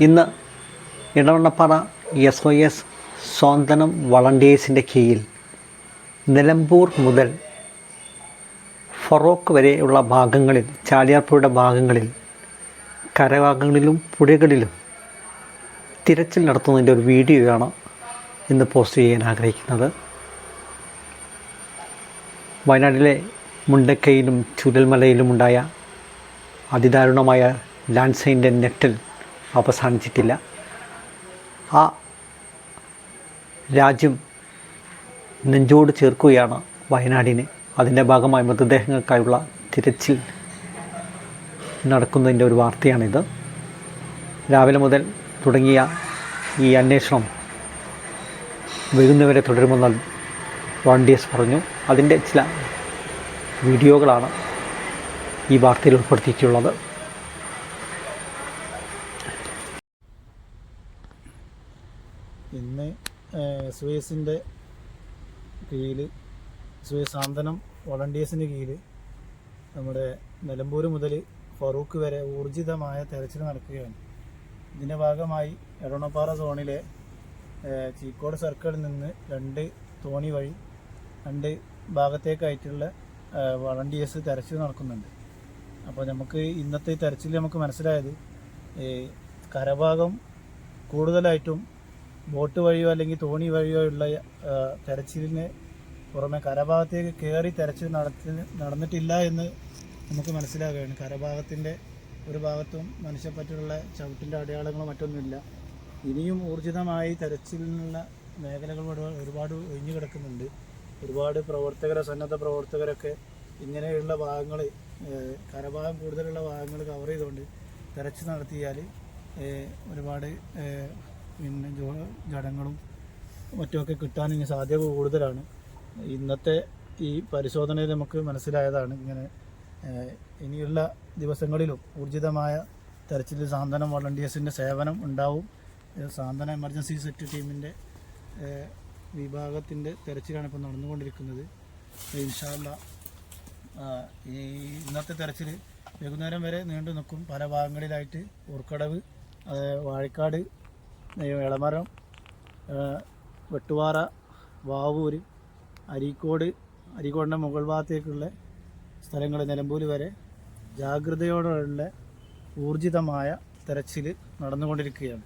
ഇന്ന് Edavannappara S O S Santhwanam വളണ്ടിയേഴ്സിന്റെ കീഴിൽ നിലമ്പൂർ മുതൽ ഫറോക്ക് വരെയുള്ള ഭാഗങ്ങളിൽ ചാലിയാർപ്പുഴയുടെ ഭാഗങ്ങളിൽ കരഭാഗങ്ങളിലും പുഴകളിലും തിരച്ചിൽ നടത്തുന്നതിന്റെ ഒരു വീഡിയോയാണ് ഇന്ന് പോസ്റ്റ് ചെയ്യാൻ ആഗ്രഹിക്കുന്നത്. വയനാട്ടിലെ മുണ്ടക്കയിലും ചുരൽമലയിലുമുണ്ടായ അതിദാരുണമായ ലാൻഡ്സൈന്റെ നെറ്റൽ അവസാനിച്ചിട്ടില്ല. ആ രാജ്യം നെഞ്ചോട് ചേർക്കുകയാണ് വയനാടിനെ. അതിന്റെ ഭാഗമായി മൃതദേഹങ്ങൾക്കായുള്ള തിരച്ചിൽ നടക്കുന്നതിന്റെ ഒരു വാർത്തയാണിത്. രാവിലെ മുതൽ തുടങ്ങിയ ഈ അന്വേഷണം വൈകുന്നവരെ തുടരുമെന്ന് വോളണ്ടിയേഴ്സ് പറഞ്ഞു. അതിന്റെ ചില വീഡിയോകളാണ് ഈ വാർത്തയിൽ ഉൾപ്പെടുത്തിയിട്ടുള്ളത്. ഇന്ന് സുയസിന്റെ കീഴിൽ സുയസ് സാന്ത്വനം വോളണ്ടിയേഴ്സിന്റെ കീഴിൽ നമ്മുടെ നിലമ്പൂർ മുതൽ ഫറൂഖ് വരെ ഊർജിതമായ തെരച്ചിൽ നടക്കുകയാണ്. ഇതിന്റെ ഭാഗമായി എടോണപ്പാറ സോണിലെ ചീക്കോട് സർക്കിളിൽ നിന്ന് രണ്ട് തോണി വഴി രണ്ട് ഭാഗത്തേക്കായിട്ടുള്ള വളണ്ടിയേഴ്സ് തെരച്ചിൽ നടക്കുന്നുണ്ട്. അപ്പോൾ നമുക്ക് ഇന്നത്തെ തെരച്ചിൽ നമുക്ക് മനസ്സിലായത് കരഭാഗം കൂടുതലായിട്ടും ബോട്ട് വഴിയോ അല്ലെങ്കിൽ തോണി വഴിയോ ഉള്ള തെരച്ചിലിന് പുറമെ കരഭാഗത്തേക്ക് കയറി തെരച്ചിൽ നടത്തി നടന്നിട്ടില്ല എന്ന് നമുക്ക് മനസ്സിലാകുകയാണ് കരഭാഗത്തിന്റെ ഒരു ഭാഗത്തും മനുഷ്യപ്പറ്റുള്ള ചവിട്ടിന്റെ അടയാളങ്ങളോ മറ്റൊന്നുമില്ല. ഇനിയും ഊർജിതമായി തെരച്ചിലിനുള്ള മേഖലകൾ ഒരുപാട് ഒഴിഞ്ഞു കിടക്കുന്നുണ്ട്. ഒരുപാട് പ്രവർത്തകരെ സന്നദ്ധ പ്രവർത്തകരൊക്കെ ഇങ്ങനെയുള്ള ഭാഗങ്ങൾ കരഭാഗം കൂടുതലുള്ള ഭാഗങ്ങൾ കവർ ചെയ്തുകൊണ്ട് തെരച്ചിൽ നടത്തിയാൽ ഒരുപാട് പിന്നെ ജോ- ജഡങ്ങളും മറ്റുമൊക്കെ കിട്ടാൻ ഇനി സാധ്യത കൂടുതലാണ്. ഇന്നത്തെ ഈ പരിശോധനയിൽ നമുക്ക് മനസ്സിലായതാണ് ഇങ്ങനെ ഇനിയുള്ള ദിവസങ്ങളിലും ഊർജിതമായ തെരച്ചിൽ സാന്ത്വനം വോളണ്ടിയേഴ്സിന്റെ സേവനം ഉണ്ടാവും. സാന്ത്വന എമർജൻസി സെറ്റ് ടീമിന്റെ വിഭാഗത്തിന്റെ തെരച്ചിലാണ് ഇപ്പോൾ നടന്നുകൊണ്ടിരിക്കുന്നത്. ഇൻഷാല്ല ഈ ഇന്നത്തെ തെരച്ചിൽ വൈകുന്നേരം വരെ നീണ്ടു നിൽക്കും. പല ഭാഗങ്ങളിലായിട്ട് ഉർക്കടവ് വാഴക്കാട് ഏ, വെട്ടുപാറ വാവൂര് അരീക്കോട് അരീക്കോടിന്റെ മുകൾ ഭാഗത്തേക്കുള്ള സ്ഥലങ്ങൾ നിലമ്പൂർ വരെ ജാഗ്രതയോടെയുള്ള ഊർജിതമായ തെരച്ചിൽ നടന്നുകൊണ്ടിരിക്കുകയാണ്.